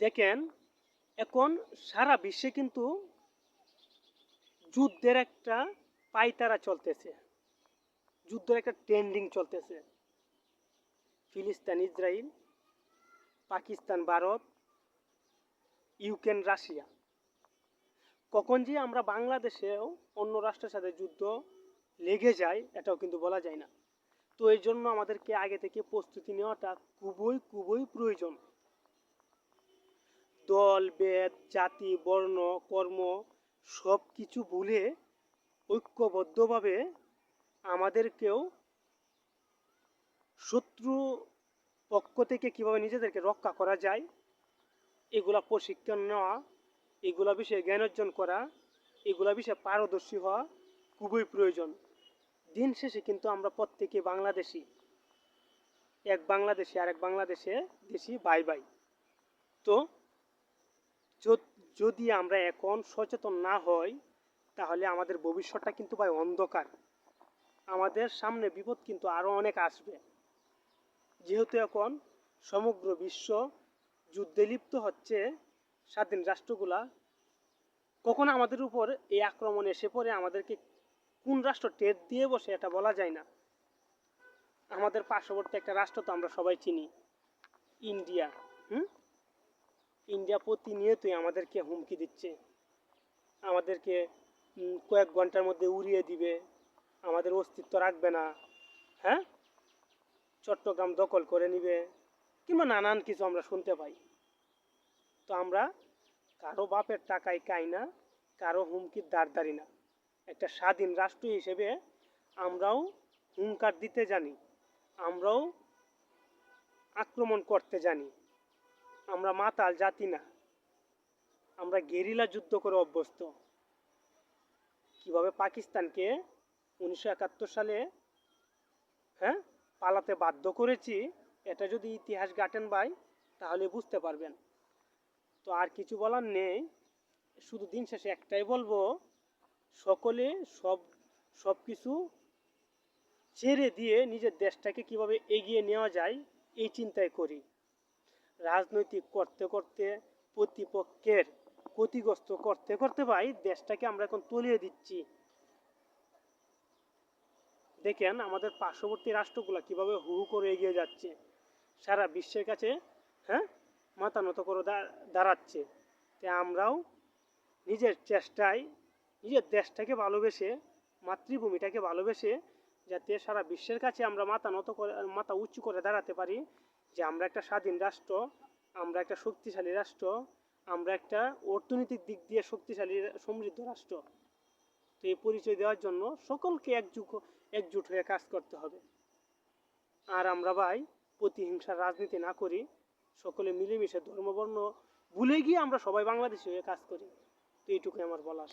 দেখেন, এখন সারা বিশ্বে কিন্তু যুদ্ধের একটা পাইতারা চলতেছে। যুদ্ধের একটা ট্রেন্ডিং চলতেছে। ফিলিস্তিন Israel Pakistan, Bharat, Ukraine, Russia. কখন যে আমরা বাংলাদেশেও অন্য রাষ্ট্রের সাথে যুদ্ধ লেগে যায়, এটাও কিন্তু বলা যায় না। তো এই জন্য আমাদেরকে আগে থেকে প্রস্তুতি নেওয়াটা খুবই খুবই প্রয়োজন। দল, বেদ, জাতি, বর্ণ, কর্ম সব কিছু ভুলে ঐক্যবদ্ধভাবে আমাদেরকেও শত্রু পক্ষ থেকে কীভাবে নিজেদেরকে রক্ষা করা যায়, এগুলা প্রশিক্ষণ নেওয়া, এগুলা বিষয়ে জ্ঞান অর্জন করা, এগুলা বিষয়ে পারদর্শী হওয়া খুবই প্রয়োজন। দিন শেষে কিন্তু আমরা প্রত্যেকে বাংলাদেশি। এক বাংলাদেশি আর এক বাংলাদেশে দেশি, বাই বাই। তো যদ- আমরা এখন সচেতন না হই, তাহলে আমাদের ভবিষ্যৎটা কিন্তু ভাই অন্ধকার। আমাদের সামনে বিপদ কিন্তু আরও অনেক আসবে। যেহেতু এখন সমগ্র বিশ্ব যুদ্ধে লিপ্ত হচ্ছে, স্বাধীন রাষ্ট্রগুলা, কখন আমাদের উপর এই আক্রমণ এসে পড়ে আমাদেরকে কোন রাষ্ট্র টের দিয়ে বসে এটা বলা যায় না। আমাদের পার্শ্ববর্তী একটা রাষ্ট্র তো আমরা সবাই চিনি, ইন্ডিয়া, হুম? ইন্ডিয়া প্রতিনিয়তই আমাদেরকে হুমকি দিচ্ছে। আমাদেরকে কয়েক ঘণ্টার মধ্যে উড়িয়ে দিবে। আমাদের অস্তিত্ব রাখবে না। হ্যাঁ? চট্টগ্রাম দখল করে নিবে কিংবা নানান কিছু আমরা শুনতে পাই। তো আমরা কারও বাপের টাকায় কাই না, কারও হুমকির দাঁড় দাঁড়ি না। একটা স্বাধীন রাষ্ট্র হিসেবে আমরাও হুঙ্কার দিতে জানি, আমরাও আক্রমণ করতে জানি। আমরা মাতাল জাতি না। আমরা গেরিলা যুদ্ধ করে অভ্যস্ত। কীভাবে পাকিস্তানকে উনিশশো একাত্তর সালে হ্যাঁ পালাতে বাধ্য করেছি, এটা যদি ইতিহাস গাটেন ভাই, তাহলে বুঝতে পারবেন। তো আর কিছু বলার নেই। শুধু দিন শেষে একটাই বলব, সকলে সব সব কিছু ছেড়ে দিয়ে নিজের দেশটাকে কীভাবে এগিয়ে নেওয়া যায়, এই চিন্তায় করি। রাজনৈতিক করতে করতে প্রতিপক্ষের ক্ষতিগ্রস্ত করতে করতে ভাই দেশটাকে আমরা এখন তলিয়ে দিচ্ছি। দেখেন আমাদের পার্শ্ববর্তী রাষ্ট্রগুলো কীভাবে হু করে এগিয়ে যাচ্ছে। সারা বিশ্বের কাছে হ্যাঁ মাথা নত করে দাঁড়াচ্ছে। তাই আমরাও নিজের চেষ্টায়, নিজের দেশটাকে ভালোবেসে, মাতৃভূমিটাকে ভালোবেসে যাতে সারা বিশ্বের কাছে আমরা মাথা নত করে, মাথা উঁচু করে দাঁড়াতে পারি। যে আমরা একটা স্বাধীন রাষ্ট্র, আমরা একটা শক্তিশালী রাষ্ট্র, আমরা একটা অর্থনৈতিক দিক দিয়ে শক্তিশালী সমৃদ্ধ রাষ্ট্র। তো এই পরিচয় দেওয়ার জন্য সকলকে একজুট একজুট হয়ে কাজ করতে হবে। আর আমরা ভাই, প্রতিহিংসার রাজনীতি না করি, সকলে মিলেমিশে ধর্মবর্ণ ভুলে গিয়ে আমরা সবাই বাংলাদেশি হয়ে কাজ করি। তো এইটুকুই আমার বলার।